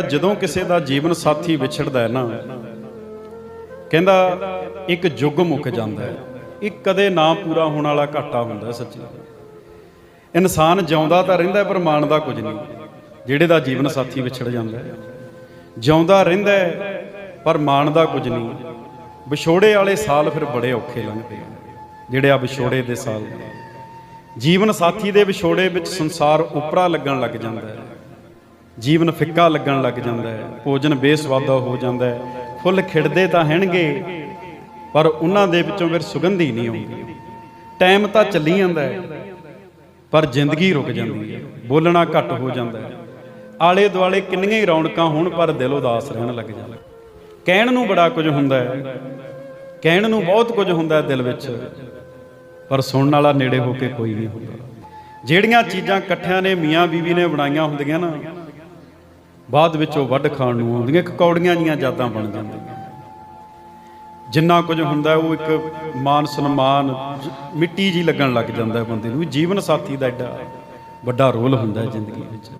ਜਦੋਂ ਕਿਸੇ ਦਾ ਜੀਵਨ ਸਾਥੀ ਵਿਛੜਦਾ ਹੈ ਨਾ ਕਹਿੰਦਾ ਇੱਕ ਯੁੱਗ ਮੁੱਕ ਜਾਂਦਾ ਹੈ। ਇਹ ਕਦੇ ਨਾ ਪੂਰਾ ਹੋਣ ਵਾਲਾ ਘਾਟਾ ਹੁੰਦਾ ਸੱਚੀ। ਇਨਸਾਨ ਜਿਉਂਦਾ ਤਾਂ ਰਹਿੰਦਾ ਹੈ, ਪਰ ਮਾਣਦਾ ਕੁਝ ਨਹੀਂ। ਜਿਹੜੇ ਦਾ ਜੀਵਨ ਸਾਥੀ ਵਿਛੜ ਜਾਂਦਾ ਹੈ। ਜਿਉਂਦਾ ਰਹਿੰਦਾ ਹੈ, ਪਰ ਮਾਣਦਾ ਕੁਝ ਨਹੀਂ। ਵਿਛੋੜੇ ਵਾਲੇ ਸਾਲ ਫਿਰ ਬੜੇ ਔਖੇ ਲੰਘਦੇ ਜਿਹੜੇ ਆ ਵਿਛੋੜੇ ਦੇ ਸਾਲ। ਜੀਵਨ ਸਾਥੀ ਦੇ ਵਿਛੋੜੇ ਵਿੱਚ ਸੰਸਾਰ ਉਪਰਾ ਲੱਗਣ ਲੱਗ ਜਾਂਦਾ ਹੈ। ਜੀਵਨ ਫਿੱਕਾ ਲੱਗਣ ਲੱਗ ਜਾਂਦਾ ਹੈ, ਭੋਜਨ ਬੇਸਵਾਦਾ ਹੋ ਜਾਂਦਾ ਹੈ, ਫੁੱਲ ਖਿੜਦੇ ਤਾਂ ਹੈਣਗੇ, ਪਰ ਉਹਨਾਂ ਦੇ ਵਿੱਚੋਂ ਫਿਰ ਸੁਗੰਧੀ ਨਹੀਂ ਆਉਂਦੀ। ਟਾਈਮ ਤਾਂ ਚੱਲੀ ਜਾਂਦਾ ਹੈ, ਪਰ ਜ਼ਿੰਦਗੀ ਰੁਕ ਜਾਂਦੀ ਹੈ, ਬੋਲਣਾ ਘੱਟ ਹੋ ਜਾਂਦਾ ਹੈ। ਆਲੇ ਦੁਆਲੇ ਕਿੰਨੀਆਂ ਹੀ ਰੌਣਕਾਂ ਹੋਣ, ਪਰ ਦਿਲ ਉਦਾਸ ਰਹਿਣ ਲੱਗ ਜਾਂਦਾ ਕਹਿਣ ਨੂੰ ਬੜਾ ਕੁਝ ਹੁੰਦਾ ਹੈ, ਕਹਿਣ ਨੂੰ ਬਹੁਤ ਕੁਝ ਹੁੰਦਾ ਹੈ ਦਿਲ ਵਿੱਚ, ਪਰ ਸੁਣਨ ਵਾਲਾ ਨੇੜੇ ਹੋ ਕੇ ਕੋਈ ਨਹੀਂ ਹੁੰਦਾ। ਜਿਹੜੀਆਂ ਚੀਜ਼ਾਂ ਇਕੱਠਿਆਂ ਨੇ ਮੀਆਂ ਬੀਵੀ ਨੇ ਬਣਾਈਆਂ ਹੁੰਦੀਆਂ ਨਾ ਬਾਅਦ ਵਿੱਚ ਉਹ ਵੱਢ ਖਾਣ ਨੂੰ ਆਉਂਦੀਆਂ ਕੌੜੀਆਂ ਜੀਆਂ ਯਾਦਾਂ ਬਣ ਜਾਂਦੀਆਂ। ਜਿੰਨਾ ਕੁਝ ਹੁੰਦਾ ਉਹ ਇੱਕ ਮਾਨ ਸਨਮਾਨ ਮਿੱਟੀ ਜੀ ਲੱਗਣ ਲੱਗ ਜਾਂਦਾ ਬੰਦੇ ਨੂੰ। ਵੀ ਜੀਵਨ ਸਾਥੀ ਦਾ ਐਡਾ ਵੱਡਾ ਰੋਲ ਹੁੰਦਾ ਜ਼ਿੰਦਗੀ ਵਿੱਚ।